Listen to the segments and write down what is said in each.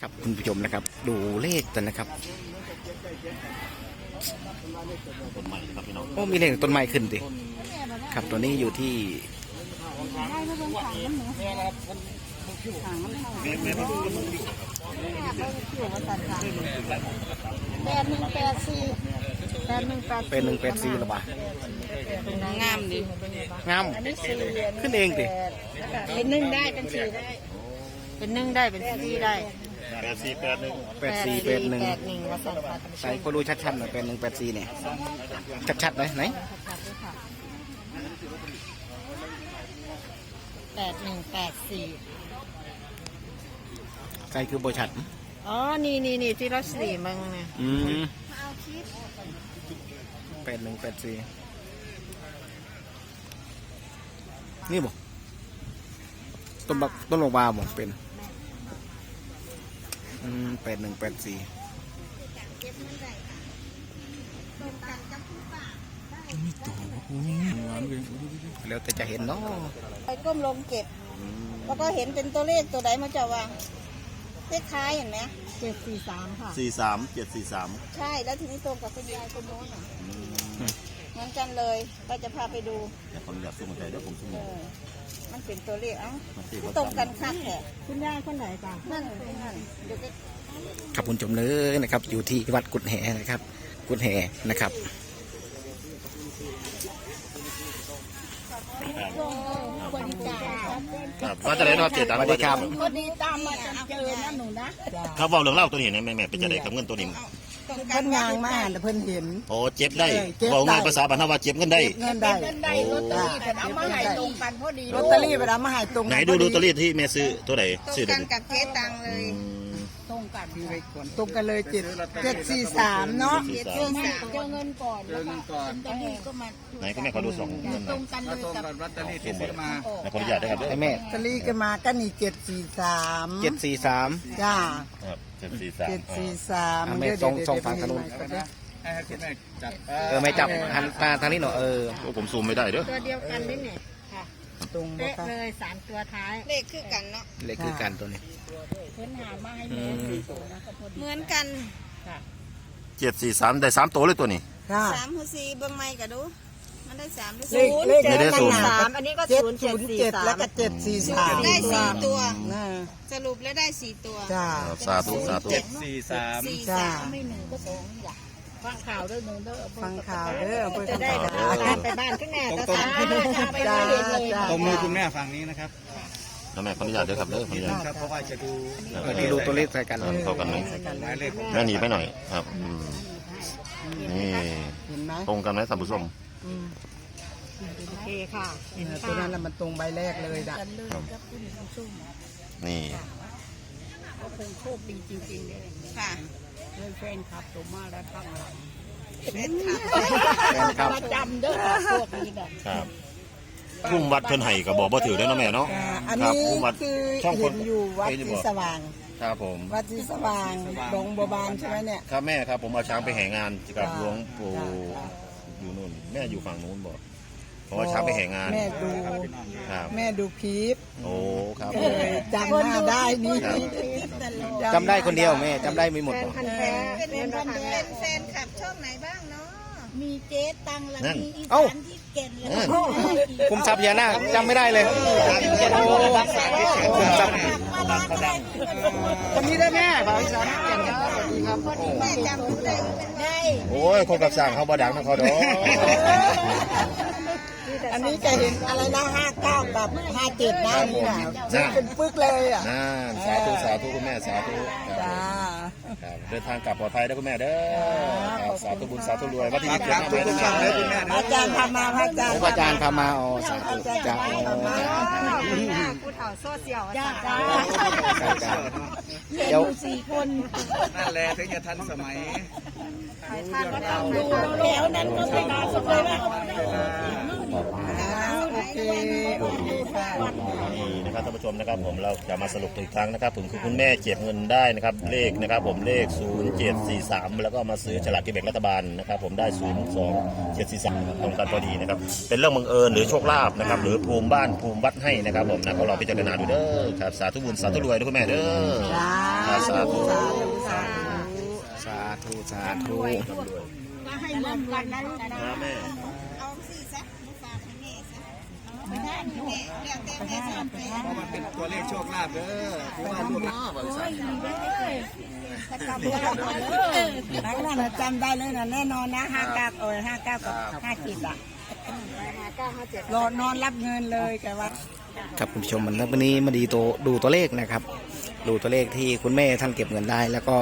ครับคุณผู้ชมนะครับ ดูเลขกันนะครับต้นใหม่ครับพี่น้องโอ้มีเลขต้นไม้ขึ้นสิครับตัวนี้อยู่ที่ได้ไม่เป็นถังน้ำหนูถังน้ำหนูแม่มาดูมันอยู่ว่าสัตว์ถังแปดหนึ่งแปดสี่แปดหนึ่งแปดเป็นหนึ่งเป็นสี่หรือเปล่างามดิงามอันนี้สี่ขึ้นเองสิเป็นหนึ่งได้เป็นสี่ได้ เป็นหนึ่งได้เป็นสี่ได้ แปดสี่แปดหนึ่งแปดสี่เป็นหนึ่งแปดหนึ่งว่าสัตว์ถังใส่ก็ดูชัดๆหน่อยเป็นหนึ่งแปดสี่เนี่ยชัดๆเลยไหนแปดหนึ่งแปดสี่ใส่คือโบชัดอ๋อ นี่นี่นี่ที่เราสี่มึงเนี่ยอืมแปดหนึ่งแปดสี่นี่บอกต้นบักต้นลงบาบอกเป็น อืมแปดหนึ่งแปดสี่แล้วแต่จะเห็นเนาะไปก้มลงเก็บ แล้วก็เห็นเป็นตัวเลขตัวไหนมาจะวางเลขท้ายเห็นไหมเจ็ดสี่สามค่ะ สี่สามเจ็ดสี่สามใช่ แล้วทีนี้ตรงกับคุณยายคนโน้นอะเหมือนกันเลย ก็จะพาไปดูแต่คนอยากสู้มันใจเดี๋ยวผมสู้เออ มันเป็นตัวเลขเอ้ามันตีตรงกันคักแหละคุณยายคนไหนจ้ะนั่นนั่นเดี๋ยวก็ครับคุณผู้ชมเลยนะครับ อยู่ที่วัดกุดแหนะครับ กุดแหนะครับคนจ่ายครับว่าจะได้รอบเจ็ดสวัสดีครับ คนดีตามมาจนเจอนะหนูนะครับบอกเรื่องเล่าตัวนี้เนี่ยแม่แม่เป็นจะได้กับเงินตัวนี้ตรงกั เพิ่นนยางมาแต่เพิ่นเห็น โอ้เจ็บได้เออเจ็บได้ บอกง่ายภาษาบ้านเราว่าเจ็บเงินได้ เงินได้ได้ลอตเตอรี่แต่เอามาให้ตรงกันพอดีลอตเตอรี่ไปรับมาให้ตรงไหนดูดูตัวเลขที่แม่ซื้อตัวไหนตรงซื้อกัตัวนไหนกับเจ๊ตังเลยอื มตรงกันตรงกันเลยเจ็ดเจ็ดสี่สามเนาะสี่เจสาอมเงินเจอเงินก่อนแล้วก็ลอตเตอรี่ก็มาไหนก็แม่ขอดูสองเงินหตน่รอยงกันเลยกับลอตเตอรี่ที่ซื้อมาแม่ขออนุญาตได้ครับให้แม่ลอตเตอรี่ก็มาก็นี่เจ็ดสี่สามเจ็ดสี่สาม จ้าครับเจ็ดสี่สามเจ็ดสี่สามอะแม่ส่งส่งฝั่งทางนู้น ให้ให้คุณแม่จัดเออไม่จับหันตาทางนี้หน่อยเออโอ้ผมซูมไม่ได้เด้อตัวเดียวกันนี่เนี่ยค่ะ ตรงบ่เป๊ะคะเลยสามตัวท้ายเลขคือกันเนาะเลขคือการตัวนี้ เพิ่นหามาให้อืแม่มสี่ตัวนะก็พอดีเหมือนกันเจ็ดสี่สามได้สามตัวเลยตัวนี้ ค่ะ สามหัวสี่เบิ่งไม่ก็ดู มันได้สามหรือเลศูขนย์เลขไม่ได้ศูนย์ สามอันนี้ก็เจ็ดศูนย์เจ็ศูดนย์สี่เจ็ดสามแล้วก็เจ็ดสี่สามได้สี่ตัวน่ะสรุปแล้วได้สี่ตัวจ้า ครับสาธุสาธุ เจ็ดสี่สาม สี่จ้าสาม ไม่หนึ่งก็สองนี่แหละ ฟังข่าวด้วยหนูเด้อฟังข่าวเด้อเพื่อนจะได้ข่าวไปบ้านข้างหน้าตรงตาๆตาไปไม่เห็นเลยจ้าตรงมือคุณแม่ฝั่งนี้นะครับแล้วแม่ขออนุญาตเด้อครับเด้อขออนุญาตครับเพราะว่าจะดูเออที่ดูตัวเลขใส่กันเข้ากันไหมหมายเลขแม่หนีไปหน่อยครับอืมนี่เห็นไหมตรงกันไหมท่านผู้ชมอืมโอเคค่ะเออตัวนั้นน่ะมันตรงใบแรกเลยด่ะกันเลยกับคุณผู้ชมนี่ก็คงโชคดีจริงๆเลยค่ะ เลยแฟนคลับตัวมาแล้วข้างหลังแฟนคลับแฟนครับ ประจำเด้อพวกนี้แบบครับพุ่มวัดเพิ่นไห้ก็บอกว่าถือได้อเนาะแม่เนาะอ่าอันครับนี้พุ่มวัดคือช่องคเห็นนอยู่วัดเห็นอยู่ที่บ่สว่าง ครับผม วัดที่สว่างหลวงบัวบานใช่ไหมเนี่ย ครับแม่ครับผมเอาช้างไปแห่งานกับจ้าหลวงปู่จ้าอยู่นู่น แม่อยู่ฝั่งนู้นบอก เพราะว่าช้างไปแห่งาน แม่ดู ครับ แม่ดูคลิปโอ้ครับก็เลยจำหน้าได้นี่จำได้คนเดียวแม่จำได้ไม่หมดหรอกพันแท้เป็นพันแท้เป็นแฟนคลับช่องไหนบ้างเนาะมีเจ๊ตังและมีอีสานที่เก่งและคุมทรัพย์ยานาคจำไม่ได้เลยคุมทรัพย์คนนี้ได้แม่บ่าวอีสานเก่งครับสวัสดีครับโอ้แม่จำได้ได้โอ้ยคนกับสร้างเขาบ่ดังนะเขาดอก อันนี้จะเห็นอะไรนะห้าเก้ากับห้าเจ็ดนะนี่นะซื้อเป็นปึกเลยอะนั่นสาธุสาธุคุณแม่สาธุครับจ้าครับเดินทางกลับปลอดภัยนะคุณแม่เด้อครับสาธุบุญสาธุรวยวัดที่ยี่สิบครับทุกๆช่องเลยคุณแม่พระอาจารย์พามาพระอาจารโอ้ย์พระอาจารย์พามาอ๋อสาธุจ้าอ๋อจ้าผู้เฒ่าโซเชียลจ้าจ้าจ้าเดี๋ยวสี่คนนั่นแหละถึงจะทันสมัยท่านก็ต้องดูแล้วนั้นก็ไม่น่าสนใจว่า โอเคโอเคค่ะนี่นะครับท่านผู้ชมนะครับผมเราจะมาสรุปอีกครั้งนะครับผมคือคุณแม่เจ็บเงินได้นะครับเลขนะครับผมเลข 0743 แล้วก็มาซื้อฉลากกินแบ่งรัฐบาลนะครับผมได้ 02743ตรงกันพอดีนะครับเป็นเรื่องบังเอิญหรือโชคลาภนะครับหรือภูมิบ้านภูมิวัดให้นะครับผมนะก็รอพิจารณาดูเด้อครับสาธุบุญสาธุรวยด้วยคุณแม่เด้อจ้าครัสาธุสาธุสาธุสาธุสาธุก็ให้เหมือนกันนะลูกนะนะแม่ เพราะมันเป็นตัวเลขโชคลาภเด้ออว่าลูกหลานแต่กลับมาแล้วทั้งนั้นนะจำได้เลยนะแน่นอนนะห้าเก้าเอ้ยห้าเก้ากับห้าจิตอะเก้าห้าเจ็ดรอนอนรับเงินเลยแกว่าครับคุณผู้ชมมันวันนี้มาดีตัวดูตัวเลขนะครับ ดูตัวเลขที่คุณแม่ท่านเก็บเงินได้แล้วก็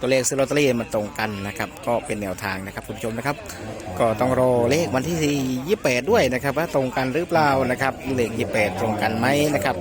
ตัวเลขซื้อลอตเตอรี่มันตรงกันนะครับ ก็เป็นแนวทางนะครับคุณผู้ชมนะครับ ก็ต้องรอเลขวันที่ยี่แปดด้วยนะครับ ว่าตรงกันหรือเปล่านะครับเลขยี่แปดตรงกันไหมนะครับ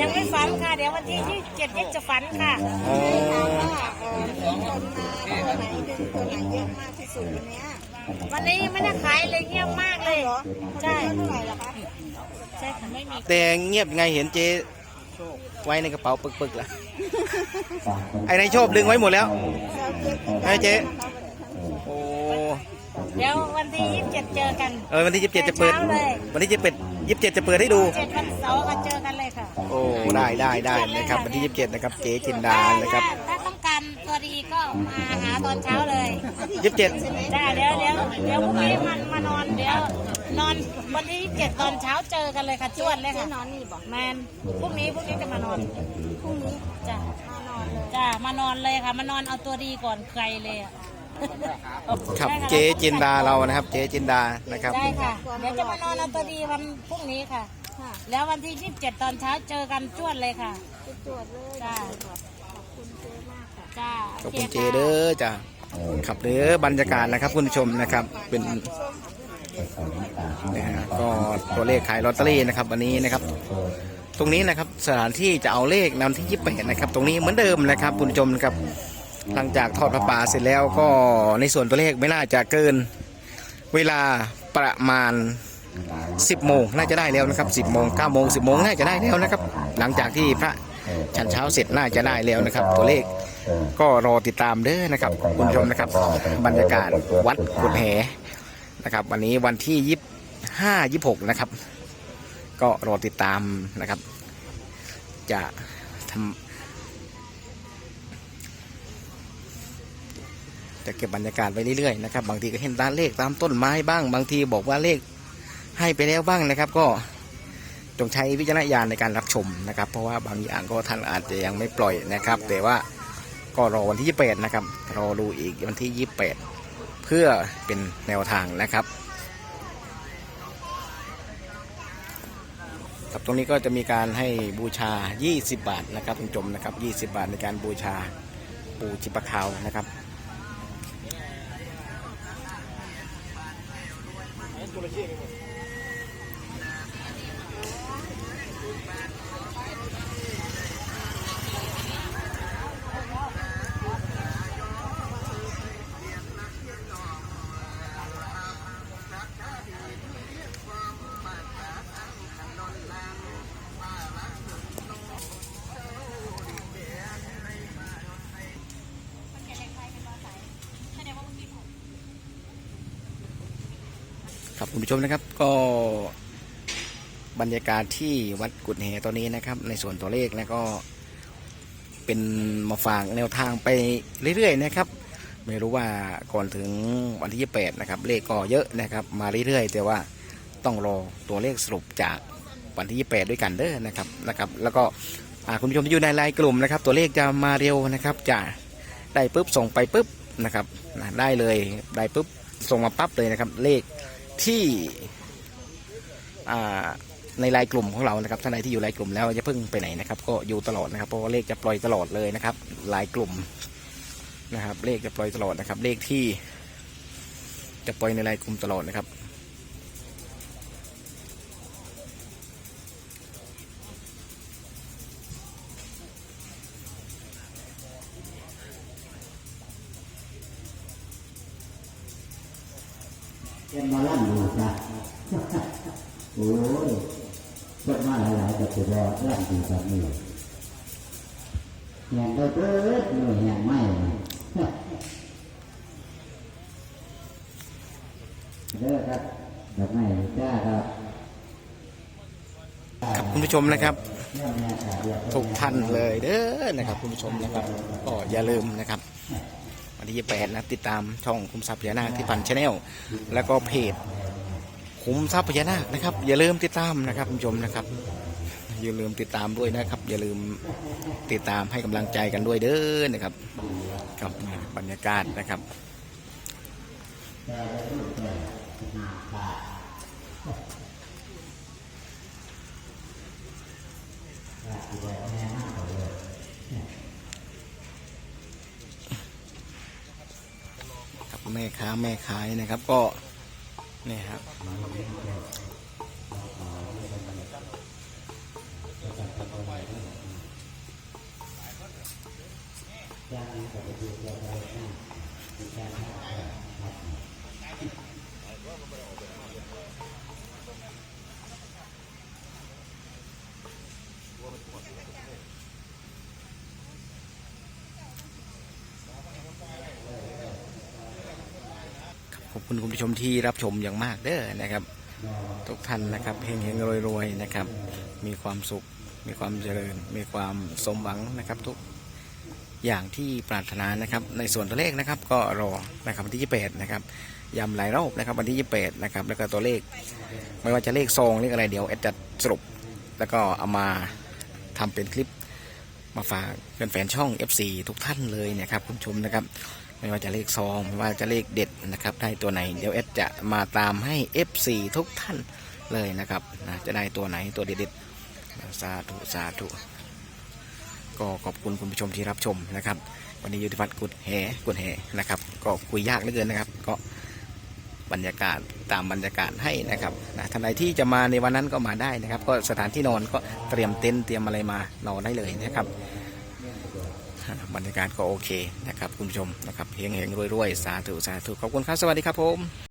ยังไม่ฝันค่ะ เดี๋ยววันที่ยี่เจ็ดยี่จะฝันค่ะวันนี้ยังไม่ ได้ขายเลยเงียบมากเลยใช่ใช่ค่ะไม่มีแต่เงียบไงเห็นเจ๊ไว้ในกระเป๋าปึกๆแล้วไอ้นายโชคดึงไว้หมดแล้วไอ้เจ๊โอ้เดี๋ยววันที่ยี่สิบเจ็ดเจอกันเออวันที่ยี่สิบเจ็ดจะเปิดเช้าเลยวันที่ยี่สิบเจ็ดยี่สิบเจ็ดจะเปิดให้ดู เจ็ดวันเสาร์ก็เจอกันเลยค่ะโอ้ได้ได้ได้นะครับวันที่ยี่สิบเจ็ดนะครับเจ๊จินดานะครับ ถ้า มาหาตอนเช้าเลยยี่สิบเจ็ดจ้าเดี๋ยวเดี๋ยวเดี๋ยวพรุ่งนี้มันมานอนเดี๋ยวนอนวันที่ยี่สิบเจ็ดตอนเช้าเจอกันเลยค่ะจวดเลยค่ะนอนนี่บอกแมนพรุ่งนี้พรุ่งนี้จะมานอนพรุ่งนี้จ้ามานอนเลยจ้ามานอนเลยค่ะมานอนเอาตัวดีก่อนใครเลยอะครับใช่ะเจ๊จินดาเรานะครับ เจ๊จินดานะครับใช่ค่ะเดี๋ยวจะมานอนเอาตัวดีวันพรุ่งนี้ค่ะ แล้ววันที่ยี่สิบเจ็ดตอนเช้าเจอกันจวดเลยค่ะจวดเลยจ้า จ้าขอบคุณเจเด้อจ้ะครับเด้อบรรยากาศนะครับคุณผู้ชมนะครับเป็นนะฮะก็ตัวเลขขายลอตเตอรี่นะครับวันนี้นะครับ ตรงนี้นะครับสถานที่จะเอาเลขนำที่ยี่สิบแปดนะครับ ตรงนี้เหมือนเดิมนะครับคุณผู้ชมนะครับหลังจากทอดพระป่าเสร็จแล้วก็ในส่วนตัวเลขไม่น่าจะเกินเวลาประมาณ 10โมงน่าจะได้แล้วนะครับ 10โมง9โมง10โมงน่าจะได้แล้วนะครับ หลังจากที่พระฉันเช้าเสร็จน่าจะได้แล้วนะครับ ตัวเลข ก็รอติดตามเด้อนะครับ คุณผู้ชมนะครับ บรรยากาศวัดกุดแหนะครับ วันนี้วันที่ยี่ห้ายี่หกนะครับ ก็รอติดตามนะครับ จะทำจะเก็บบรรยากาศไว้เรื่อยๆนะครับ บางทีก็เห็นด้านเลขตามต้นไม้บ้าง บางทีบอกว่าเลขให้ไปแล้วบ้างนะครับ ก็จงใช้วิจารณญาณในการรับชมนะครับ เพราะว่าบางอย่างก็ท่านอาจจะยังไม่ปล่อยนะครับ แต่ว่า ก็รอวันที่ 28 นะครับ รอดูอีกวันที่ 28 เพื่อเป็นแนวทางนะครับครับตรงนี้ก็จะมีการให้บูชา 20 บาทนะครับคุณผู้ชมนะครับ 20 บาทในการบูชาปูจิปะขาวนะครับ คุณผู้ชมนะครับก็บรรยากาศที่วัดกุดแหตอนนี้นะครับ ในส่วนตัวเลขแล้วก็เป็นมาฝากแนวทางไปเรื่อยๆนะครับ ไม่รู้ว่าก่อนถึงวันที่ 28 นะครับ เลขก็เยอะนะครับ มาเรื่อยๆ แต่ว่าต้องรอตัวเลขสรุปจากวันที่ 28 ด้วยกันเด้อนะครับนะครับ แล้วก็คุณผู้ชมที่อยู่ในไลน์กลุ่มนะครับ ตัวเลขจะมาเร็วนะครับ จะได้ปุ๊บส่งไปปุ๊บนะครับได้เลยได้ปุ๊บส่งมาปั๊บเลยนะครับ เลข ที่ในรายกลุ่มของเรานะครับท่านใดที่อยู่รายกลุ่มแล้วจะเพิ่งไปไหนนะครับ ก็อยู่ตลอดนะครับเพราะว่าเลขจะปล่อยตลอดเลยนะครับรายกลุ่มนะครับ เลขจะปล่อยตลอดนะครับ เลขที่จะปล่อยในรายกลุ่มตลอดนะครับ เป็นมาลั่นดูนะโอ้ยเพิ่มาหลายๆแต่ตัวลั่นดูแบบนี้แหงได้เปิดหน่วยแหงไม่เด้อครับดอกไม้จ้าครับครับคุณผู้ชมนะครับเรื่องนี้ครับเรียกทุกท่านเลยเด้อนะครับ คุณผู้ชมนะครับ ก็อย่าลืมนะครับ วันที่28นะติดตามช่องคุมทรัพย์พญานาคที่พันชาแนลแล้วก็เพจคุมทรัพย์พญานาคนะครับ อย่าลืมติดตามนะครับคุณผู้ชมนะครับ อย่าลืมติดตามด้วยนะครับ อย่าลืมติดตามให้กำลังใจกันด้วยเด้อนะครับกับบรรยากาศนะครับครั แม่ค้าแม่ขายนะครับ ก็เนี่ยครับขอบคุณ คุณผู้ชมที่รับชมอย่างมากเด้อนะครับ ทุกท่านนะครับเฮงเฮงรวยรวยๆนะครับ มีความสุข มีความเจริญ มีความสมหวังนะครับทุกอย่างที่ปรารถนานะครับ ในส่วนตัวเลขนะครับ ก็รอนะครับวันที่ 28 นะครับย้ำหลายรอบนะครับวันที่ 28 นะครับ แล้วก็ตัวเลข ไม่ว่าจะเลขซองเลขอะไรเดี๋ยวแอดจะสรุป แล้วก็เอามาทำเป็นคลิปมาฝากแฟนๆช่อง FC ทุกท่านเลยนะครับคุณผู้ชมนะครับ ไม่ว่าจะเลขซองไม่ว่าจะเลขเด็ดนะครับ ได้ตัวไหนเดี๋ยวเอสจะมาตามให้ F4 ทุกท่านเลยนะครับนะจะได้ตัวไหนตัวเด็ดๆสาธุสาธุก็ขอบคุณคุณผู้ชมที่รับชมนะครับ วันนี้ยุทธวัฒน์กุดแหกุดแหนะครับ ก็คุยยากเหลือเกินนะครับ ก็บรรยากาศตามบรรยากาศให้นะครับนะท่านใดที่จะมาในวันนั้นก็มาได้นะครับ ก็สถานที่นอนก็เตรียมเต็นท์เตรียมอะไรมานอนได้เลยนะครับ บรรยากาศก็โอเคนะครับคุณผู้ชมนะครับเฮงเฮงรวยรวยๆสาธุสาธุขอบคุณครับสวัสดีครับผม